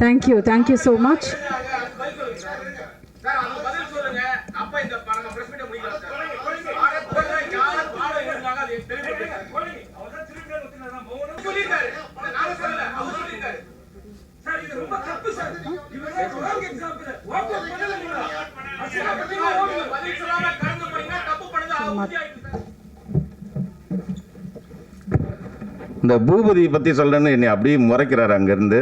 Thank you thank you so much இந்த பூபதியை பூபதி பற்றி சொல்கிறேன்னு என்னை அப்படியே முறைக்கிறாரு அங்கேருந்து.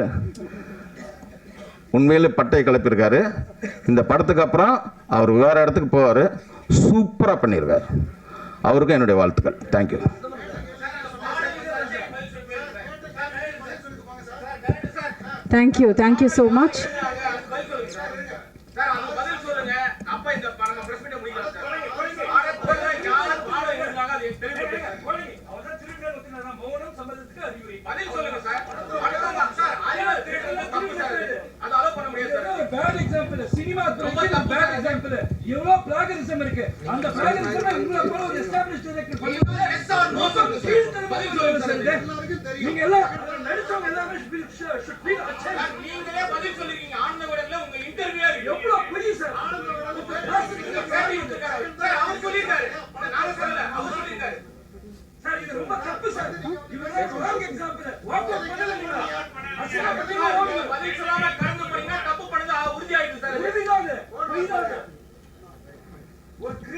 உண்மையிலே பட்டை கிளப்பியிருக்காரு இந்த படத்துக்கு அப்புறம் அவர் வேறு இடத்துக்கு போவார். சூப்பராக பண்ணியிருக்கார் அவருக்கும் என்னுடைய வாழ்த்துக்கள். Thank you thank you thank you so much sir அவங்க பதில் சொல்லுங்க அப்ப இந்த ப- நம்ம பிரஸ் மீட்டை முடிக்கலாம் சார் பாடத்துல யார் பாடம் எழுதினாங்க அது எனக்கு தெரியும் பதில் சொல்லுங்க சார் அடுத்தவங்க சார் அறிவு திருடுறது தப்பு சார் அது. அது allow பண்ண முடியாது சார் பேட் எக்ஸாம்பிள் சினிமா துறைக்கு பேட் எக்ஸாம்பிள் எவ்வளவு பிளாகரிசம் இருக்கு? அந்த பிளாகரிசம் உங்களை போல ஒரு டைரக்டர். நீங்க எல்லாம் நடிச்சவங்க நீங்களே பதில் சொல்லிருக்கீங்க. ஆனந்த விடல உங்க இன்டர்வியூ எவ்வளவு பொய் சார்? அவர் நாங்க சொல்லல அவர் சொல்லியிருக்காரு. சார் இது ரொம்ப தப்பு சார். இவங்க ராங் எக்ஸாம்பிள் அவுட் பண்ணல நீங்க பதில் சொல்லாம கடந்து போனீங்கன்னா தப்பு பண்ணது அது உறுதியாயிடுச்சு சார் உறுதிதான் பொய்தான் ஒரு கிரியேட்டரோட பாவத்தை சம்பாதிக்கிறீங்க சார் பதில் சொல்றது அவர் தான் சொல்லியிருக்காரு ஆனந்த விடல அவர் வந்து சார் ஒன் மினிட் டேரக்டர் சொல்லியிருக்காரு நோ நோ நோ இது வந்து யாருன்ட்டு அப்ப அது பதில் சொல்லணும்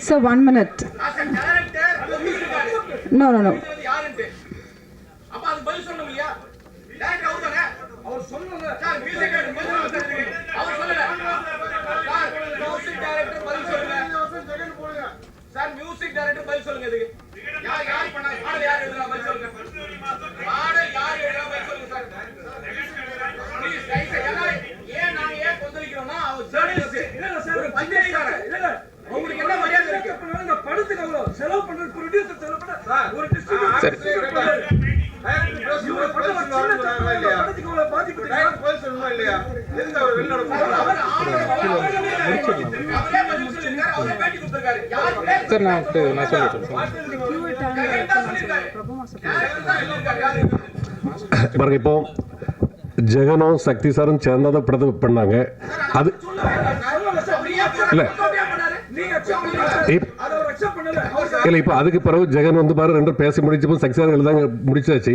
சார் ஒன் டைரக்டர் பதில் நோ சார். அவர் சார் மியூசிக் டைரக்டர் பதில் சொல்லுங்க. சார் மியூசிக் சொல்லுங்க. இதுக்கு யார் யார் பண்ணா யார் யார் எழுதுறா பதில் சொல்லுங்க. சார் நான் நான் சொல்லிட்டு பாருங்க இப்போ ஜெகனும் சக்தி சாரும் சேர்ந்தா தான் படத்தை பண்ணாங்க அது இல்ல. நீங்க இல்லை இப்போ அதுக்கு பிறகு ஜெகன் வந்து பாரு ரெண்டும் பேசி முடிச்சப்போ சக்தி சார் எழுதாங்க முடிச்சாச்சு.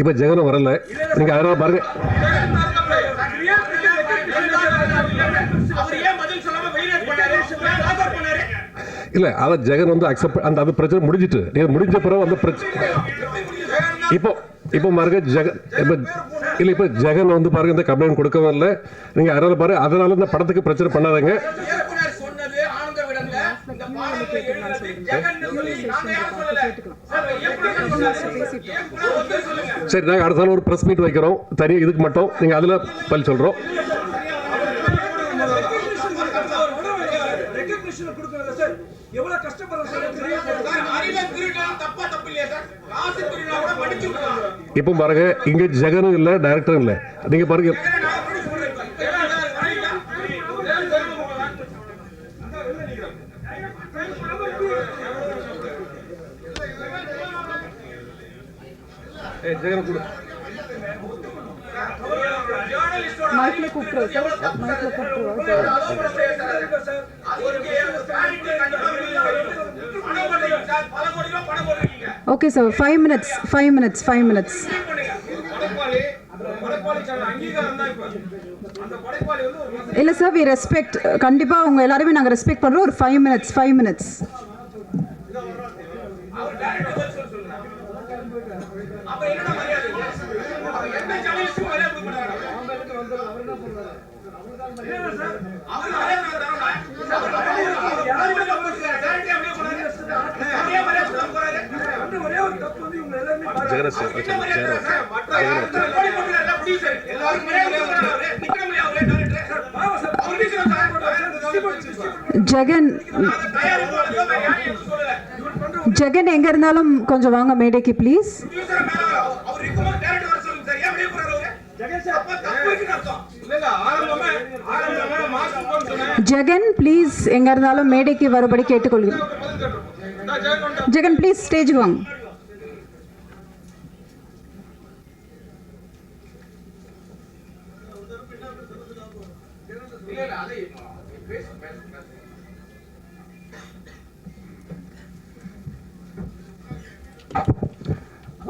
இப்போ ஜெகனும் வரல. நீங்க அதனால பாருங்க அவர் ஏன் பதில் சொல்லாம வெளிநடப்பு பண்ணாரு ஏன் lock out பண்ணாரு இல்ல அதை ஜெகன் வந்து அக்செப்ட் அந்த அது பிரச்சனை முடிஞ்சிட்டு. நீங்கள் முடிஞ்ச பிறகு அந்த பிரச்சனை இப்போ இப்போ பாருங்க ஜெகன் இப்போ இல்ல இப்போ ஜெகன் வந்து பாருங்க இந்த கம்ப்ளைண்ட் கொடுக்கவும் இல்லை. நீங்க அதனால பாரு அதனால இந்த படத்துக்கு பிரச்சனை பண்ணாதங்க. நாங்க சரி நாங்கள் அடுத்த நாள் ஒரு ப்ரெஸ் மீட் வைக்கிறோம். தனி இதுக்கு மட்டும் நீங்கள் அதில் பதில் சொல்கிறோம் recognition கொடுக்கறதுல சார் எவ்வளவு கஷ்டப்படுறோம் சார் அறிவை திருடினாலும் தப்பா தப்பு இல்லையா சார்? காசு திருடினா கூட மன்னிச்சு விடலாம். இப்போ பாருங்க இங்கே ஜெகனும் இல்லை டைரக்டரும் இல்லை. நீங்கள் பாருங்க. ஜெகன் கொடு. மைக்ல sir okay sir five minutes five minutes five minutes இல்லை சார் வி ரெஸ்பெக்ட் கண்டிப்பாக உங்கள் எல்லாருமே நாங்கள் ரெஸ்பெக்ட் பண்ணுறோம் ஒரு five minutes five minutes Jagan sir Jagan Jagan எங்கே இருந்தாலும் கொஞ்சம் வாங்க மேடைக்கு ப்ளீஸ் ஜெகன் ப்ளீஸ் எங்கே இருந்தாலும் மேடைக்கு வரும்படி கேட்டுக்கொள்கிறேன். ஜெகன் ப்ளீஸ் ஸ்டேஜுக்கு வாங்க.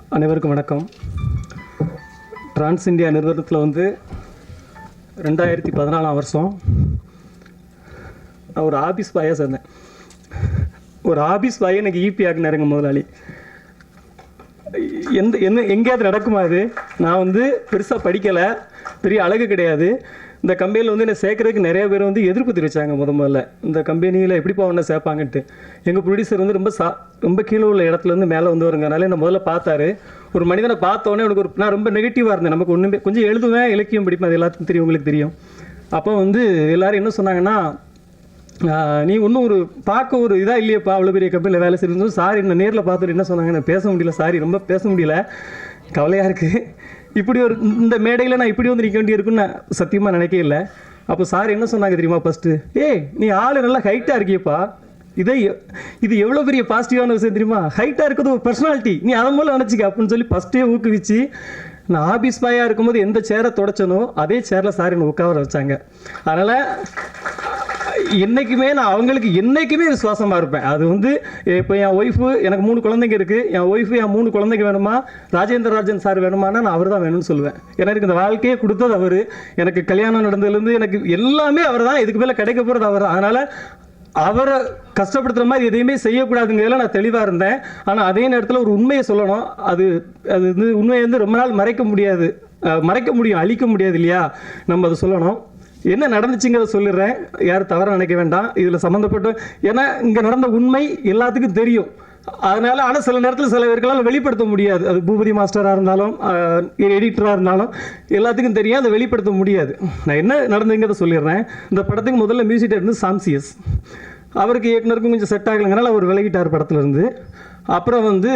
அனைவருக்கும் வணக்கம். டிரான்ஸ் இந்தியா நிறுவனத்தில் வந்து ரெண்டாயிரத்தி பதினாலாம் வருஷம் நான் ஒரு ஆபீஸ் பாயாக சேர்ந்தேன். ஒரு ஆபீஸ் பாய் எனக்கு இபி ஆகினாருங்க முதலாளி. எந்த என்ன எங்கேயாவது நடக்குமா இது? நான் வந்து பெருசாக படிக்கலை பெரிய அழகு கிடையாது. இந்த கம்பெனியில் வந்து என்னை சேர்க்கறதுக்கு நிறைய பேர் வந்து எதிர்ப்பு தெரிவிச்சாங்க முத முதல்ல. இந்த கம்பெனியில் எப்படிப்பா ஒன்றை சேர்ப்பாங்கன்ட்டு. எங்கள் ப்ரொடியூசர் வந்து ரொம்ப சா ரொம்ப கீழே உள்ள இடத்துலேருந்து மேலே வந்து வருங்கனால என்னை முதல்ல பார்த்தாரு. ஒரு மனிதனை பார்த்தோன்னே எனக்கு ஒரு நான் ரொம்ப நெகட்டிவாக இருந்தேன். நமக்கு ஒன்றுமே கொஞ்சம் எழுதுவேன் இலக்கியம் படிப்பேன் அது எல்லாத்துக்கும் தெரியும் உங்களுக்கு தெரியும். அப்போ வந்து எல்லோரும் என்ன சொன்னாங்கன்னா நீ இன்னும் ஒரு பார்க்க ஒரு இதாக இல்லையப்பா அவ்வளோ பெரிய கம்பெனியில் வேலை செய்யணும் சாரி என்ன நேரில் பார்த்துட்டு என்ன சொன்னாங்க நான் பேச முடியல சாரி ரொம்ப பேச முடியல. கவலையாக இருக்குது இப்படி ஒரு இந்த மேடையில் நான் இப்படி வந்து நிற்க வேண்டியிருக்குன்னு நான் சத்தியமாக நினைக்கவே இல்லை. அப்போ சார் என்ன சொன்னாங்க தெரியுமா ஃபஸ்ட்டு ஏய் நீ ஆள் நல்லா ஹைட்டாக இருக்கியப்பா. இதை இது எவ்வளோ பெரிய பாசிட்டிவான விஷயம் தெரியுமா? ஹைட்டாக இருக்கிறது ஒரு பர்சனாலிட்டி நீ அதை மூலம் நினச்சிக்க அப்படின்னு சொல்லி ஃபஸ்ட்டே ஊக்குவிச்சு நான் ஆஃபீஸ் பாயாக இருக்கும்போது எந்த சேரை தொடச்சனோ அதே சேரில் சார் என்னை உட்கார வச்சாங்க. அதனால் என்னைக்குமே நான் அவங்களுக்கு என்னைக்குமே விசுவாசமாக இருப்பேன். அது வந்து இப்போ என் ஒய்ஃபு எனக்கு மூணு குழந்தைங்க இருக்குது என் ஒய்ஃபு என் மூணு குழந்தைங்க வேணுமா? ராஜேந்திர ராஜன் சார் வேணுமானா நான் அவர் தான் வேணும்னு சொல்லுவேன். ஏன்னா எனக்கு இந்த வாழ்க்கையே கொடுத்தது அவர். எனக்கு கல்யாணம் நடந்ததுலேருந்து எனக்கு எல்லாமே அவர் தான் இதுக்கு மேலே கிடைக்க போகிறது அவர். தான் அதனால் அவரை கஷ்டப்படுத்துகிற மாதிரி எதையுமே செய்யக்கூடாதுங்கிறதுல நான் தெளிவாக இருந்தேன். ஆனால் அதே நேரத்தில் ஒரு உண்மையை சொல்லணும். அது அது வந்து உண்மையை வந்து ரொம்ப நாள் மறைக்க முடியாது. மறைக்க முடியும் அழிக்க முடியாது இல்லையா? நம்ம அதை சொல்லணும். என்ன நடந்துச்சுங்கிறத சொல்லிடுறேன். யாரும் தவறாக நினைக்க வேண்டாம். இதில் சம்மந்தப்பட்ட ஏன்னா இங்கே நடந்த உண்மை எல்லாத்துக்கும் தெரியும். அதனால ஆனால் சில நேரத்தில் சில பேர்களால் வெளிப்படுத்த முடியாது. அது பூபதி மாஸ்டராக இருந்தாலும் எடிட்டராக இருந்தாலும் எல்லாத்துக்கும் தெரியும். அதை வெளிப்படுத்த முடியாது. நான் என்ன நடந்துங்கிறத சொல்லிடுறேன். இந்த படத்துக்கு முதல்ல மியூசிக் இருந்து சாம்சியஸ். அவருக்கு இயக்குனருக்கும் கொஞ்சம் செட் ஆகலைங்கனால அவர் விலகிட்டார் படத்துலேருந்து. அப்புறம் வந்து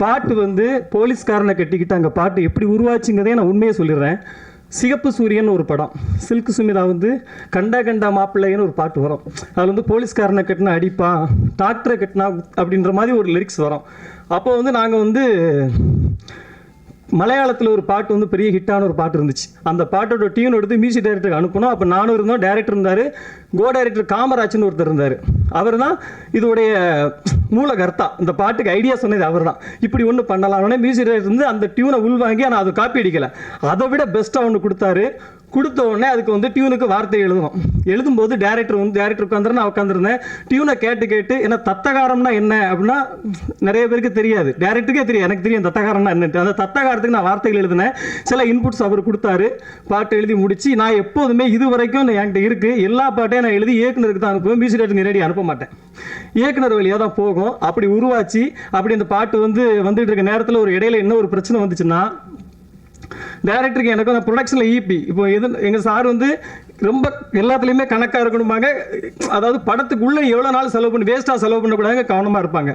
பாட்டு வந்து போலீஸ்காரனை கட்டிக்கிட்டு அங்கே பாட்டு எப்படி உருவாச்சுங்கிறதே நான் உண்மையை சொல்லிடுறேன். சிகப்பு சூரியன் ஒரு படம். சில்க் சுமிதா வந்து கண்டா கண்டா மாப்பிள்ளைன்னு ஒரு பாட்டு வரும். அதில் வந்து போலீஸ்காரனை கட்டினா அடிப்பான் டாக்டரை கட்டினா அப்படின்ற மாதிரி ஒரு லிரிக்ஸ் வரும். அப்போ வந்து நாங்கள் வந்து மலையாளத்தில் ஒரு பாட்டு வந்து பெரிய ஹிட்டான ஒரு பாட்டு இருந்துச்சு. அந்த பாட்டோட டியூன் எடுத்து மியூசிக் டைரக்டருக்கு அனுப்பணும். அப்போ நானும் இருந்தோம் டேரக்டர் இருந்தார். கோ டைரக்டர் காமராஜ்னு ஒருத்தர் இருந்தார். அவர் தான் இதோடைய மூலகர்த்தா. இந்த பாட்டுக்கு ஐடியா சொன்னது அவர் தான் இப்படி ஒன்று பண்ணலாம். உடனே மியூசிக் டைரக்டர் வந்து அந்த டியூனை உள்வாங்கி ஆனால் அது காப்பி அடிக்கலை. அதை விட பெஸ்ட்டாக ஒன்று கொடுத்தாரு. கொடுத்த உடனே அதுக்கு வந்து டியூனுக்கு வார்த்தை எழுதணும். எழுதும்போது டேரக்டர் வந்து டேரக்டர் உட்காந்துரு நான் உட்காந்துருந்தேன் டியூனை கேட்டு கேட்டு ஏன்னா தத்தகாரம்னா என்ன அப்படின்னா நிறைய பேருக்கு தெரியாது. டேரக்டருக்கே தெரியும் எனக்கு தெரியும் தத்தகாரம்னா என்னட்டு அந்த தத்தகாரத்துக்கு நான் வார்த்தைகள் எழுதினேன். சில இன்புட்ஸ் அவர் கொடுத்தாரு. பாட்டு எழுதி முடிச்சு நான் எப்போதுமே இது வரைக்கும் என்கிட்ட இருக்குது எல்லா பாட்டையும் நான் எழுதி இயக்குனருக்கு தான் அனுப்புவேன். மியூசிக் டேரக்டர் நேரடி அனுப்ப மாட்டேன். இயக்குனர் வழியாக தான் போகும். அப்படி உருவாச்சு. அப்படி இந்த பாட்டு வந்து வந்துட்டு இருக்க நேரத்தில் ஒரு இடையில என்ன ஒரு பிரச்சனை வந்துச்சுன்னா டேரக்டருக்கு எனக்கு அந்த ப்ரொடக்ஷனில் ஈபி இப்போ எது எங்கள் சார் வந்து ரொம்ப எல்லாத்துலேயுமே கணக்காக இருக்கணுமாங்க. அதாவது படத்துக்குள்ளே எவ்வளோ நாள் செலவு பண்ணி வேஸ்ட்டாக செலவு பண்ணக்கூடாதுங்க கவனமாக இருப்பாங்க.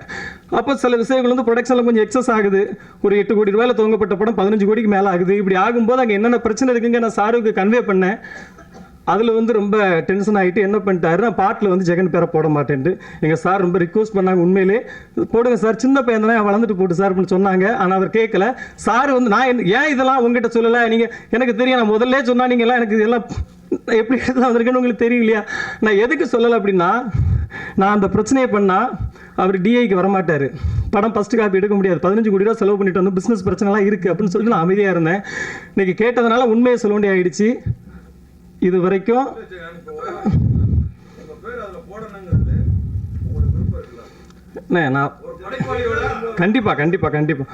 அப்போ சில விஷயங்கள் வந்து ப்ரொடக்ஷனில் கொஞ்சம் எக்ஸஸ் ஆகுது. ஒரு எட்டு கோடி ரூபாயில் துவங்கப்பட்ட படம் பதினஞ்சு கோடிக்கு மேலே ஆகுது. இப்படி ஆகும்போது அங்கே என்னென்ன பிரச்சனை இருக்குங்க நான் சாருக்கு கன்வே பண்ணேன். அதில் வந்து ரொம்ப டென்ஷன் ஆகிட்டு என்ன பண்ணிட்டாரு நான் பாட்டில் வந்து ஜெகன் பேரை போட மாட்டேன்ட்டு. எங்கள் சார் ரொம்ப ரிக்வஸ்ட் பண்ணாங்க உண்மையிலே. போடுங்க சார் சின்ன பையன் தானே வளர்ந்துட்டு போட்டு சார் அப்படின்னு சொன்னாங்க. ஆனால் அவர் கேட்கல சார் வந்து நான் என் ஏன் இதெல்லாம் உங்ககிட்ட சொல்லலை? நீங்கள் எனக்கு தெரியும் நான் முதல்ல சொன்னால் நீங்க எல்லாம் எனக்கு இதெல்லாம் எப்படி எடுத்து வந்திருக்கேன்னு உங்களுக்கு தெரியும் இல்லையா? நான் எதுக்கு சொல்லலை அப்படின்னா நான் அந்த பிரச்சனையை பண்ணால் அவர் டிஐக்கு வரமாட்டார். படம் ஃபஸ்ட்டு காப்பி எடுக்க முடியாது. பதினஞ்சு கோடி ரூபா செலவு பண்ணிட்டு வந்து பிஸ்னஸ் பிரச்சனைலாம் இருக்குது அப்படின்னு சொல்லிட்டு நான் அமைதியாக இருந்தேன். இன்றைக்கி கேட்டதுனால உண்மையை சொல்ல வேண்டிய ஆகிடுச்சு இது வரைக்கும் நான் கண்டிப்பா கண்டிப்பாக கண்டிப்பாக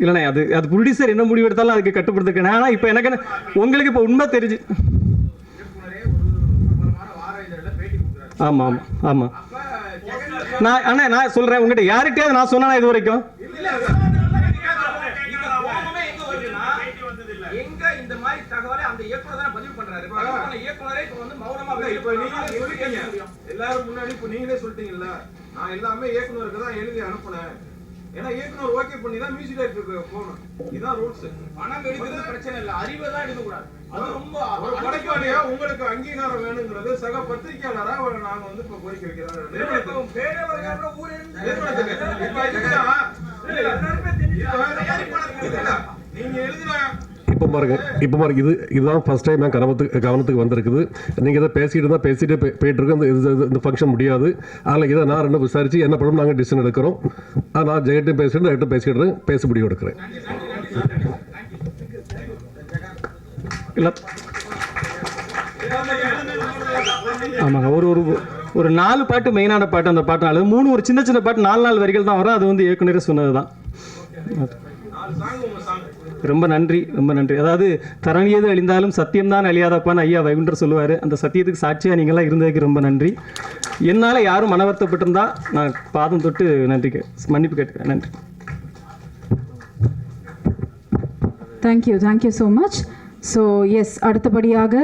இல்லைண்ணே அது அது ப்ரொடியூசர் என்ன முடிவு எடுத்தாலும் அதுக்கு கட்டுப்படுத்துக்கண்ணே ஆனால் இப்போ எனக்கு உங்களுக்கு இப்போ உண்மை தெரிஞ்சு ஆமாம் ஆமாம் ஆமாம் நான் அண்ணா நான் சொல்கிறேன் உங்கள்கிட்ட யார்கிட்டயாவது நான் சொன்னா இது வரைக்கும் இல்ல இந்த கோபமே எங்க வருதுன்னா எங்க இந்த மாதிரி தகவலை அந்த இயக்குனர் தானே பதிவு பண்றாரு. இயக்குனரே இப்ப வந்து மௌனமா இப்ப நீங்களே சொல்லிட்டீங்க? எல்லாரும் முன்னாடி இப்ப நீங்களே சொல்லிட்டீங்கல்ல. நான் எல்லாமே இயக்குனருக்கு தான் எழுதி அனுப்புனேன். ஏன்னா இயக்குனர் ஓகே பண்ணி தான் மியூசிக் டைரக்டருக்கு போகணும். இதுதான் ரூல்ஸ் பணம் எடுக்கிறது பிரச்சனை இல்ல. அறிவை தான் எடுக்க கூடாது அது ரொம்ப ஒரு படைப்பாளியா உங்களுக்கு அங்கீகாரம் வேணுங்கிறது சக பத்திரிகையாளரா நாங்க வந்து இப்ப கோரிக்கை வைக்கிறோம் நிறுவனத்துக்கு. இப்ப இதுதான் நீங்க எழுதின பாருங்க இப்போ பாருங்க இது இதுதான் ஃபர்ஸ்ட் டைம் என் கவனத்துக்கு கவனத்துக்கு வந்திருக்குது. நீங்கள் இதை பேசிட்டு இருந்தால் பேசிட்டு போயிட்டு இருக்கோம் இந்த இது- இந்த ஃபங்க்ஷன் முடியாது. அதில் இதை நான் ரெண்டும் விசாரிச்சு என்ன படம் நாங்கள் டிசிஷன் எடுக்கிறோம். ஆ, நான் ஜெயட்டும் பேசிட்டு ரைட்டும் பேசிட்டு பேச முடிவு எடுக்கிறேன். இல்லை. ஆமாங்க ஒரு ஒரு ஒரு நாலு பாட்டு மெயினான பாட்டு அந்த பாட்டு நாலு மூணு ஒரு சின்ன சின்ன பாட்டு நாலு நாலு வரிகள் தான் வரும். அது வந்து ஏற்கனவே சொன்னது தான் ரொம்ப நன்றி ரொம்ப நன்றி. அதாவது தரணியது அழிந்தாலும் சத்தியம்தான் அழியாதப்பான்னு ஐயா வைகுண்டர் சொல்லுவார். அந்த சத்தியத்துக்கு சாட்சியாக நீங்களாம் இருந்ததுக்கு ரொம்ப நன்றி. என்னால் யாரும் மனவர்த்தப்பட்டிருந்தா நான் பாதம் தொட்டு நன்றி மன்னிப்பு கேட்டுக்கிறேன். நன்றி. Thank you thank you so much so yes அடுத்தபடியாக